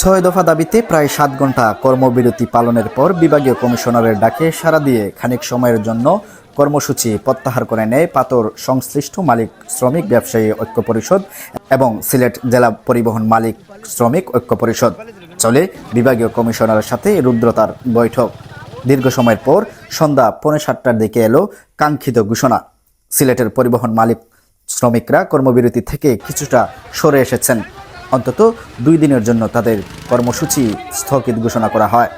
ছয় দফা দাবিতে প্রায় সাত ঘণ্টা কর্মবিরতি পালনের পর বিভাগীয় কমিশনারের ডাকে সাড়া দিয়ে খানিক সময়ের জন্য কর্মসূচি প্রত্যাহার করে নেয় পাতর সংশ্লিষ্ট মালিক শ্রমিক ব্যবসায়ী ঐক্য পরিষদ এবং সিলেট জেলা পরিবহন মালিক শ্রমিক ঐক্য পরিষদ। চলে বিভাগীয় কমিশনারের সাথে রুদ্রতার বৈঠক। দীর্ঘ সময়ের পর সন্ধ্যা পৌনে সাতটার দিকে এলো কাঙ্ক্ষিত ঘোষণা। সিলেটের পরিবহন মালিক শ্রমিকরা কর্মবিরতি থেকে কিছুটা সরে এসেছেন। অন্তত দুই দিনের জন্য তাদের কর্মসূচি স্থগিত ঘোষণা করা হয়।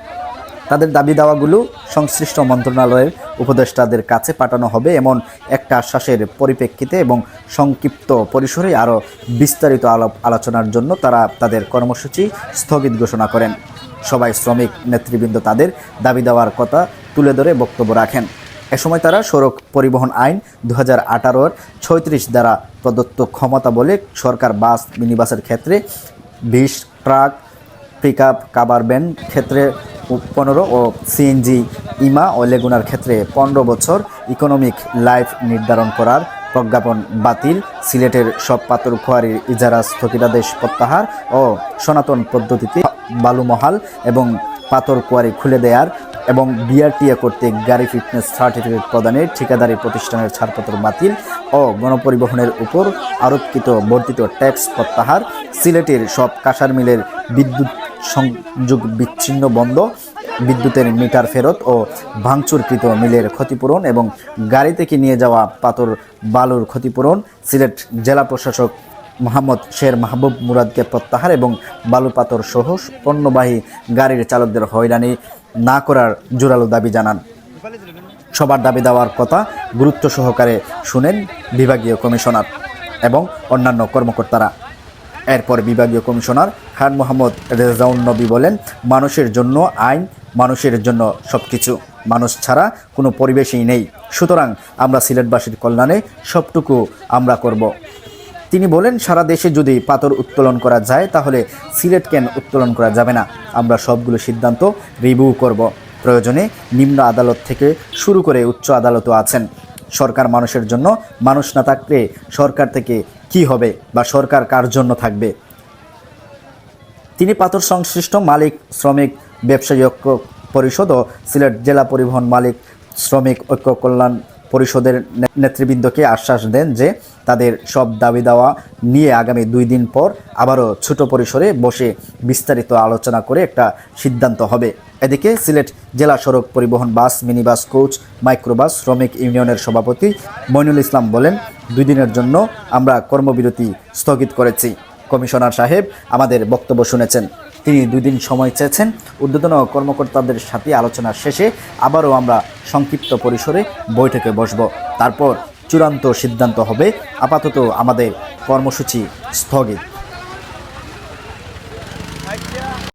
তাদের দাবি দাওয়াগুলো সংশ্লিষ্ট মন্ত্রণালয়ের উপদেষ্টাদের কাছে পাঠানো হবে এমন একটা আশ্বাসের পরিপ্রেক্ষিতে এবং সংক্ষিপ্ত পরিসরে আরও বিস্তারিত আলাপ আলোচনার জন্য তারা তাদের কর্মসূচি স্থগিত ঘোষণা করেন। সবাই শ্রমিক নেতৃবৃন্দ তাদের দাবি দেওয়ার কথা তুলে ধরে বক্তব্য রাখেন। এ সময় তারা সড়ক পরিবহন আইন দু হাজার আঠারোর ছয়ত্রিশ দ্বারা প্রদত্ত ক্ষমতা বলে সরকার বাস, মিনিবাসের ক্ষেত্রে বিশ, ট্রাক পিক আপ কাবার ভ্যান ক্ষেত্রে পনেরো ও সিএনজি, ইমা ও লেগুনার ক্ষেত্রে পনেরো বছর ইকোনমিক লাইফ নির্ধারণ করার প্রজ্ঞাপন বাতিল। সিলেটের সব পাথর খোয়ারির ইজারা স্থগিতাদেশ প্রত্যাহার ও সনাতন পদ্ধতিতে বালুমহাল এবং পাথর কোয়ারি খুলে দেয়ার এবং বিআরটিএ কর্তৃক গাড়ি ফিটনেস সার্টিফিকেট প্রদানের ঠিকাদারি প্রতিষ্ঠানের ছাড়পত্র বাতিল ও গণপরিবহনের উপর আরোপিত বর্ধিত ট্যাক্স প্রত্যাহার, সিলেটের সব কাঁসার মিলের বিদ্যুৎ সংযোগ বিচ্ছিন্ন বন্ধ, বিদ্যুতের মিটার ফেরত ও ভাঙচুরকৃত মিলের ক্ষতিপূরণ এবং গাড়ি থেকে নিয়ে যাওয়া পাথর বালুর ক্ষতিপূরণ, সিলেট জেলা প্রশাসক মোহাম্মদ শের মাহবুব মুরাদকে প্রত্যাহার এবং বালুপাতর সহ পণ্যবাহী গাড়ির চালকদের হয়রানি না করার জোরালো দাবি জানান। সবার দাবি দেওয়ার কথা গুরুত্ব সহকারে শুনেন বিভাগীয় কমিশনার এবং অন্যান্য কর্মকর্তারা। এরপর বিভাগীয় কমিশনার খান মোহাম্মদ রেজাউন নবী বলেন, মানুষের জন্য আইন, মানুষের জন্য সব কিছু মানুষ ছাড়া কোনো পরিবেশই নেই। সুতরাং আমরা সিলেটবাসীর কল্যাণে সবটুকু আমরা করব। তিনি বলেন, সারা দেশে যদি পাথর উত্তোলন করা যায়, তাহলে সিলেট কেন উত্তোলন করা যাবে না? আমরা সবগুলো সিদ্ধান্ত রিভিউ করব। প্রয়োজনে নিম্ন আদালত থেকে শুরু করে উচ্চ আদালতও আছেন। সরকার মানুষের জন্য, মানুষ না থাকলে সরকার থেকে কি হবে বা সরকার কার জন্য থাকবে? তিনি পাথর সংশ্লিষ্ট মালিক, শ্রমিক, ব্যবসায়ী ঐক্য পরিষদ ও সিলেট জেলা পরিবহন মালিক, শ্রমিক ঐক্য কল্যাণ পরিষদের নেতৃবৃন্দকে আশ্বাস দেন যে তাদের সব দাবি দাওয়া নিয়ে আগামী দুই দিন পর আবারও ছোট পরিসরে বসে বিস্তারিত আলোচনা করে একটা সিদ্ধান্ত হবে। এদিকে সিলেট জেলা সড়ক পরিবহন বাস, মিনিবাস কোচ, মাইক্রোবাস, শ্রমিক ইউনিয়নের সভাপতি মইনুল ইসলাম বলেন, দুই দিনের জন্য আমরা কর্মবিরতি স্থগিত করেছি। কমিশনার সাহেব আমাদের বক্তব্য শুনেছেন। তিনি দুই দিন সময় চেয়েছেন। ঊর্ধ্বতন কর্মকর্তাদের সাথে আলোচনা শেষে আবারও আমরা সংক্ষিপ্ত পরিসরে বৈঠকে বসব। তারপর চূড়ান্ত সিদ্ধান্ত হবে। আপাতত আমাদের কর্মসূচি স্থগিত।